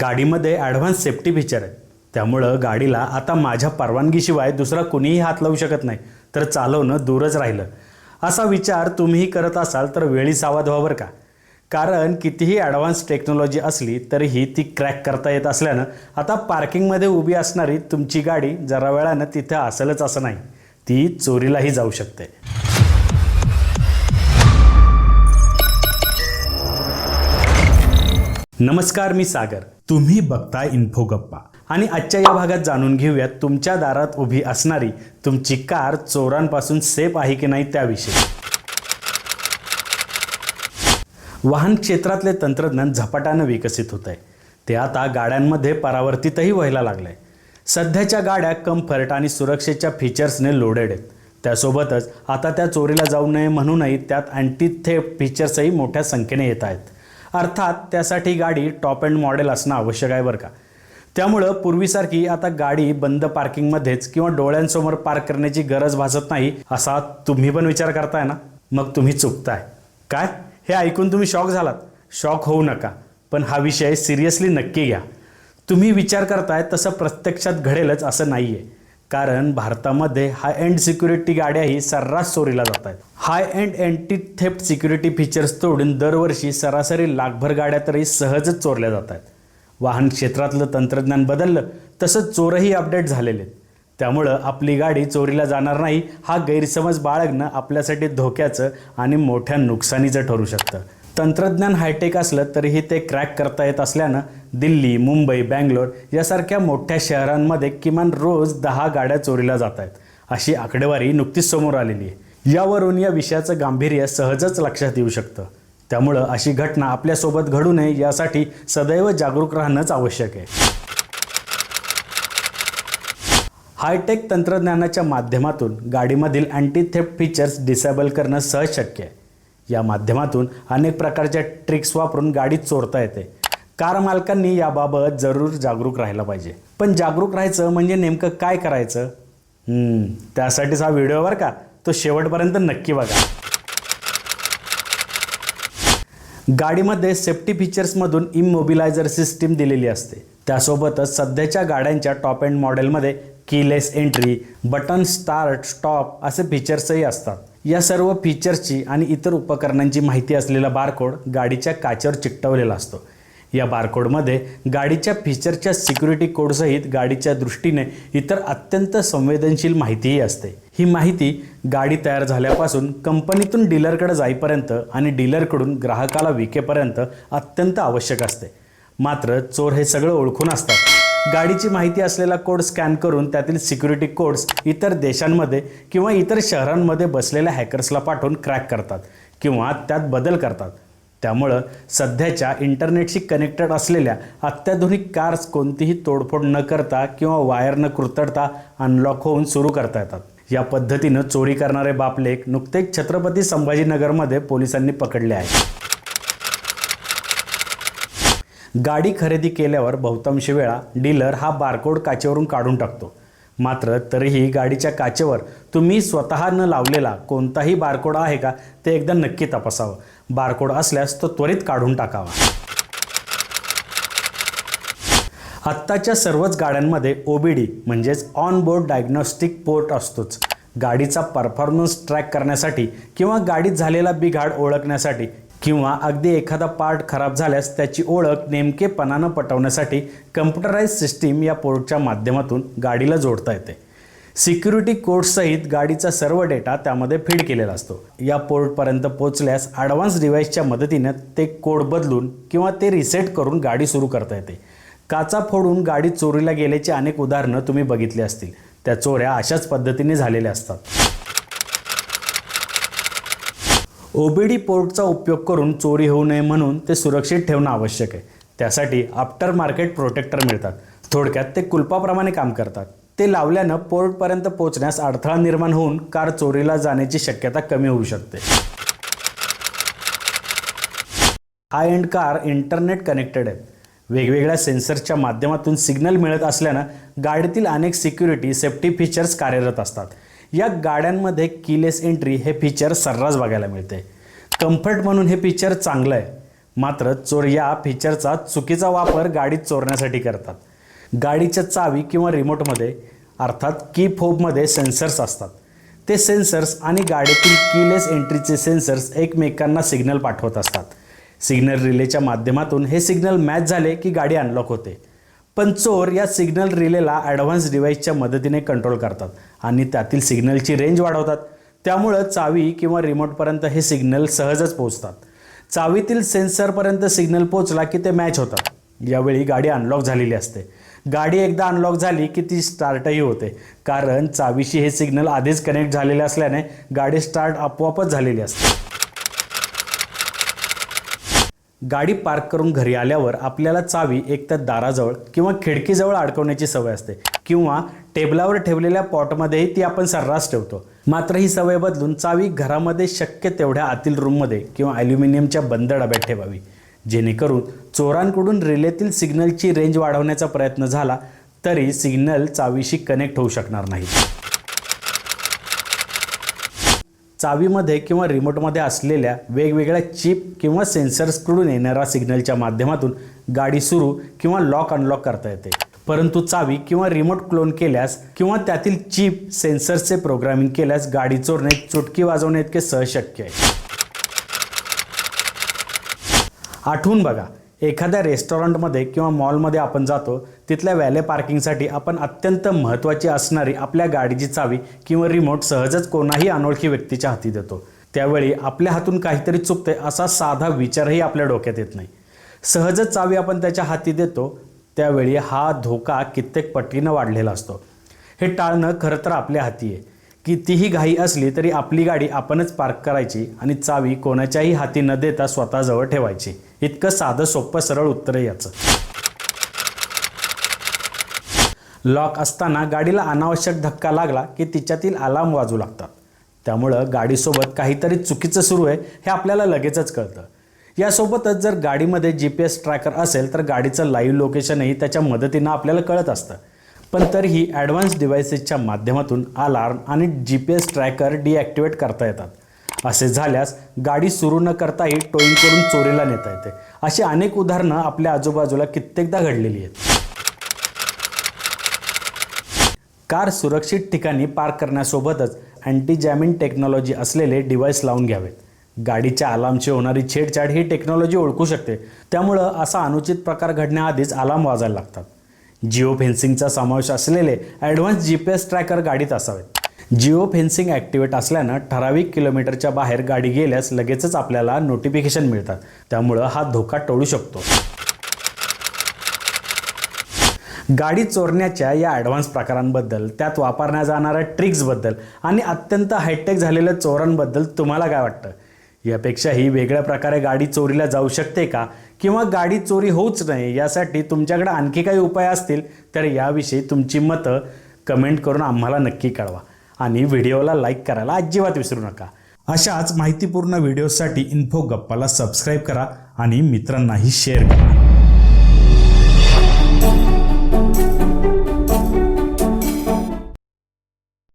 गाडीमध्ये advance safety feature आहे त्यामुळं गाडीला आता माझ्या परवानगीशिवाय दुसरा कुणीही हात लावू शकत नाही. तर चालवणं दूरच राहिलं. असा विचार तुम्हीही करत असाल तर वेळी सावध व्हा बरं का? कारण कितीही ॲडव्हान्स टेक्नॉलॉजी असली तरीही ती क्रॅक करता येत असल्यानं आता पार्किंगमध्ये उभी असणारी तुमची गाडी जरा वेळानं तिथं असेलच असं नाही. ती चोरीलाही जाऊ शकते. नमस्कार मी सागर. तुम्ही बघताय इन्फो गप्पा आणि आजच्या या भागात जाणून घेऊयात तुमच्या दारात उभी असणारी तुमची कार चोरांपासून सेफ आहे की नाही त्याविषयी. वाहन क्षेत्रातले तंत्रज्ञान झपाट्यानं विकसित होत आहे ते आता गाड्यांमध्ये परावर्तितही व्हायला लागलं आहे सध्याच्या गाड्या कम्फर्ट आणि सुरक्षेच्या फीचर्सने लोडेड आहेत. त्यासोबतच आता त्या चोरीला जाऊ नये म्हणूनही त्यात अँटी थेफ्ट फीचर्सही मोठ्या संख्येने येत आहेत. अर्थात त्यासाठी गाडी टॉप अँड मॉडेल असणं आवश्यक आहे बरं का. त्यामुळं पूर्वीसारखी आता गाडी बंद पार्किंगमध्येच किंवा डोळ्यांसमोर पार्क करण्याची गरज भासत नाही असा तुम्ही पण विचार करताय ना? मग तुम्ही चुकताय. काय? हे ऐकून तुम्ही शॉक झालात. शॉक होऊ नका. पण हा विषय सिरियसली नक्की घ्या. तुम्ही विचार करताय तसं प्रत्यक्षात घडेलच असं नाही आहे कारण भारतामध्ये हाय एंड सिक्युरिटी गाड्याही सर्रास चोरीला जात आहेत high end anti theft security features तोडून दरवर्षी सरासरी लाखभर गाड्या तरी सहजच चोरल्या जात आहेत वाहन क्षेत्रातलं तंत्रज्ञान बदललं तसंच चोरही अपडेट झालेले. आहेत त्यामुळं आपली गाडी चोरीला जाणार नाही हा गैरसमज बाळगणं आपल्यासाठी धोक्याचं आणि मोठ्या नुकसानीचं ठरू शकतं. तंत्रज्ञान हायटेक असलं तरीही ते क्रॅक करता येत असल्यानं दिल्ली मुंबई बँगलोर यासारख्या मोठ्या शहरांमध्ये किमान रोज दहा गाड्या चोरीला जात आहेत. अशी आकडेवारी नुकतीच समोर आलेली आहे. यावरून या विषयाचं गांभीर्य सहजच लक्षात येऊ शकतं. त्यामुळं अशी घटना आपल्यासोबत घडू नये यासाठी सदैव जागरूक राहणंच आवश्यक आहे. हायटेक तंत्रज्ञानाच्या माध्यमातून गाडीमधील अँटी थेफ्ट फीचर्स डिसेबल करणं सहज शक्य आहे. या माध्यमातून अनेक प्रकारच्या ट्रिक्स वापरून गाडी चोरता येते. कार मालकांनी याबाबत जरूर जागरूक राहायला पाहिजे. पण जागरूक राहायचं म्हणजे नेमकं काय करायचं? त्यासाठीच हा व्हिडिओ बरं का. तो शेवटपर्यंत नक्की बघा. गाडीमध्ये सेफ्टी फीचर्समधून इमोबिलायझर सिस्टीम दिलेली असते. त्यासोबतच सध्याच्या गाड्यांच्या टॉप एंड मॉडेलमध्ये keyless entry button start stop असे फीचर्सही असतात. या सर्व फीचर्सची आणि इतर उपकरणांची माहिती असलेला बारकोड गाडीच्या काचेवर चिकटवलेला असतो. या बारकोडमध्ये गाडीच्या फीचरच्या सिक्युरिटी कोडसहित गाडीच्या दृष्टीने इतर अत्यंत संवेदनशील माहितीही असते. ही माहिती गाडी तयार झाल्यापासून कंपनीतून डीलरकडे जाईपर्यंत आणि डीलरकडून ग्राहकाला विकेपर्यंत अत्यंत आवश्यक असते. मात्र चोर हे सगळं ओळखून असतात. गाडीची माहिती असलेला कोड स्कॅन करून त्यातील सिक्युरिटी कोड्स इतर देशांमध्ये किंवा इतर शहरांमध्ये बसलेल्या हॅकर्सला पाठवून क्रॅक करतात किंवा त्यात बदल करतात. त्यामुळं सध्याच्या इंटरनेटशी कनेक्टेड असलेल्या अत्याधुनिक कार्स कोणतीही तोडफोड न करता किंवा वायर न कुरतडता अनलॉक होऊन सुरू करता येतात. या पद्धतीनं चोरी करणारे बापलेक नुकतेच छत्रपती संभाजीनगरमध्ये पोलिसांनी पकडले आहे गाडी खरेदी केल्यावर बहुतांश वेळा डीलर हा बारकोड काचेवरून काढून टाकतो. मात्र तरीही गाडीच्या काचेवर तुम्ही स्वतः न लावलेला कोणताही बारकोड आहे का ते एकदा नक्की तपासावं. बारकोड असल्यास तो त्वरित काढून टाकावा. आत्ताच्या सर्वच गाड्यांमध्ये ओबीडी म्हणजेच ऑन बोर्ड डायग्नोस्टिक पोर्ट असतोच. गाडीचा परफॉर्मन्स ट्रॅक करण्यासाठी किंवा गाडीत झालेला बिघाड ओळखण्यासाठी किंवा अगदी एखादा पार्ट खराब झाल्यास त्याची ओळख नेमकेपणानं पटवण्यासाठी कम्प्युटराईज सिस्टीम या पोर्टच्या माध्यमातून गाडीला जोडता येते. सिक्युरिटी कोडसहित गाडीचा सर्व डेटा त्यामध्ये फीड केलेला असतो. या पोर्टपर्यंत पोचल्यास ॲडव्हान्स डिव्हाइसच्या मदतीनं ते कोड बदलून किंवा ते रिसेट करून गाडी सुरू करता येते. काचा फोडून गाडी चोरीला गेल्याची अनेक उदाहरणं तुम्ही बघितली असतील. त्या चोऱ्या अशाच पद्धतीने झालेल्या असतात. ओबीडी पोर्टचा उपयोग करून चोरी होऊ नये म्हणून ते सुरक्षित ठेवणं आवश्यक आहे. त्यासाठी आफ्टर मार्केट प्रोटेक्टर मिळतात. थोडक्यात ते कुलपाप्रमाणे काम करतात. ते लावल्यानं पोर्टपर्यंत पोहोचण्यास अडथळा निर्माण होऊन कार चोरीला जाण्याची शक्यता कमी होऊ शकते. High end car internet connected आहेत. वेगवेगळ्या सेन्सर्सच्या माध्यमातून सिग्नल मिळत असल्यानं गाडीतील अनेक सिक्युरिटी सेफ्टी फीचर्स कार्यरत असतात. या गाड्यांमध्ये कीलेस एंट्री हे फीचर सर्रास बघायला मिळते. कम्फर्ट म्हणून हे फीचर चांगलं आहे. मात्र चोर या फीचरचा चुकीचा वापर गाडीत चोरण्यासाठी करतात. गाडीच्या चावी किंवा रिमोटमध्ये अर्थात की फोबमध्ये सेन्सर्स असतात. ते सेन्सर्स आणि गाडीतील कीलेस एंट्रीचे सेन्सर्स एकमेकांना सिग्नल पाठवत असतात. सिग्नल रिलेच्या माध्यमातून हे सिग्नल मॅच झाले की गाडी अनलॉक होते. पण चोर या सिग्नल रिलेला ॲडव्हान्स डिव्हाइसच्या मदतीने कंट्रोल करतात आणि त्यातील सिग्नलची रेंज वाढवतात. त्यामुळं चावी किंवा रिमोटपर्यंत हे सिग्नल सहजच पोहोचतात. चावीतील सेन्सरपर्यंत सिग्नल पोचला की ते मॅच होतात. यावेळी गाडी अनलॉक झालेली असते. गाडी एकदा अनलॉक झाली की ती स्टार्टही होते. कारण चावीशी हे सिग्नल आधीच कनेक्ट झालेले असल्याने गाडी स्टार्ट आपोआपच झालेली असते. गाडी पार्क करून घरी आल्यावर आपल्याला चावी एकतर दाराजवळ किंवा खिडकीजवळ अडकवण्याची सवय असते. किंवा टेबलावर ठेवलेल्या पॉटमध्येही ती आपण सर्रास ठेवतो. मात्र ही सवय बदलून चावी घरामध्ये शक्य तेवढ्या आतील रूममध्ये किंवा ॲल्युमिनियमच्या बंद डब्यात ठेवावी. जेणेकरून चोरांकडून रिलेतील सिग्नलची रेंज वाढवण्याचा प्रयत्न झाला तरी सिग्नल चावीशी कनेक्ट होऊ शकणार नाही. चावीमध्ये किंवा रिमोटमध्ये असलेल्या वेगवेगळ्या चिप किंवा सेन्सर्सकडून येणाऱ्या सिग्नलच्या माध्यमातून गाडी सुरू किंवा लॉक अनलॉक करता येते. परंतु चावी किंवा रिमोट क्लोन केल्यास किंवा त्यातील चिप सेन्सर्सचे प्रोग्रामिंग केल्यास गाडी चोरणे चुटकी वाजवणे इतके सहज शक्य आहे. आठवून बघा एखाद्या रेस्टॉरंटमध्ये किंवा मॉलमध्ये आपण जातो तिथल्या व्हॅले पार्किंगसाठी आपण अत्यंत महत्त्वाची असणारी आपल्या गाडीची चावी किंवा रिमोट सहजच कोणाही अनोळखी व्यक्तीच्या हाती देतो. त्यावेळी आपल्या हातून काहीतरी चुकते असा साधा विचारही आपल्या डोक्यात येत नाही. सहजच चावी आपण त्याच्या हाती देतो त्यावेळी हा धोका कित्येक पटीनं वाढलेला असतो. हे टाळणं खरं तर आपल्या हाती आहे. कितीही घाई असली तरी आपली गाडी आपणच पार्क करायची आणि चावी कोणाच्याही हाती न देता स्वतःजवळ ठेवायची. इतकं साधं सोपं सरळ उत्तर आहे याचं. लॉक असताना गाडीला अनावश्यक धक्का लागला की तिच्यातील अलार्म वाजू लागतात. त्यामुळं गाडीसोबत काहीतरी चुकीचं सुरू आहे हे आपल्याला लगेचच कळतं. यासोबतच जर गाडीमध्ये जी पी एस ट्रॅकर असेल तर गाडीचं लाईव्ह लोकेशनही त्याच्या मदतीनं आपल्याला कळत असतं. पण तरीही ॲडव्हान्स डिव्हायसेसच्या माध्यमातून अलार्म आणि G P S tracker deactivate करता येतात. असे झाल्यास गाडी सुरू न करताही टोईंग करून चोरीला नेता येते. अशी अनेक उदाहरणं आपल्या आजूबाजूला कित्येकदा घडलेली आहेत. कार सुरक्षित ठिकाणी पार्क करण्यासोबतच अँटीजॅमिन टेक्नॉलॉजी असलेले डिव्हाइस लावून घ्यावेत. गाडीच्या अलार्मची होणारी छेडछाड ही टेक्नॉलॉजी ओळखू शकते. त्यामुळं असा अनुचित प्रकार घडण्याआधीच अलार्म वाजायला लागतात. जिओ फेन्सिंगचा समावेश असलेले advance G P S tracker गाडीत असावेत. जिओ फेन्सिंग ॲक्टिवेट असल्यानं ठराविक किलोमीटरच्या बाहेर गाडी गेल्यास लगेचच आपल्याला नोटिफिकेशन मिळतात. त्यामुळं हा धोका टळू शकतो. गाडी चोरण्याच्या या ॲडव्हान्स प्रकारांबद्दल त्यात वापरल्या जाणाऱ्या ट्रिक्सबद्दल आणि अत्यंत हायटेक झालेल्या चोरांबद्दल तुम्हाला काय वाटतं? यापेक्षाही वेगळ्या प्रकारे गाडी चोरीला जाऊ शकते का? किंवा गाडी चोरी होऊच नये यासाठी तुमच्याकडे आणखी काही उपाय असतील तर याविषयी तुमची मतं कमेंट करून आम्हाला नक्की कळवा. आणि व्हिडिओला लाईक करायला अजिबात विसरू नका. अशाच माहितीपूर्ण व्हिडिओसाठी इन्फो गप्पाला सबस्क्राईब करा आणि मित्रांनाही शेअर करा.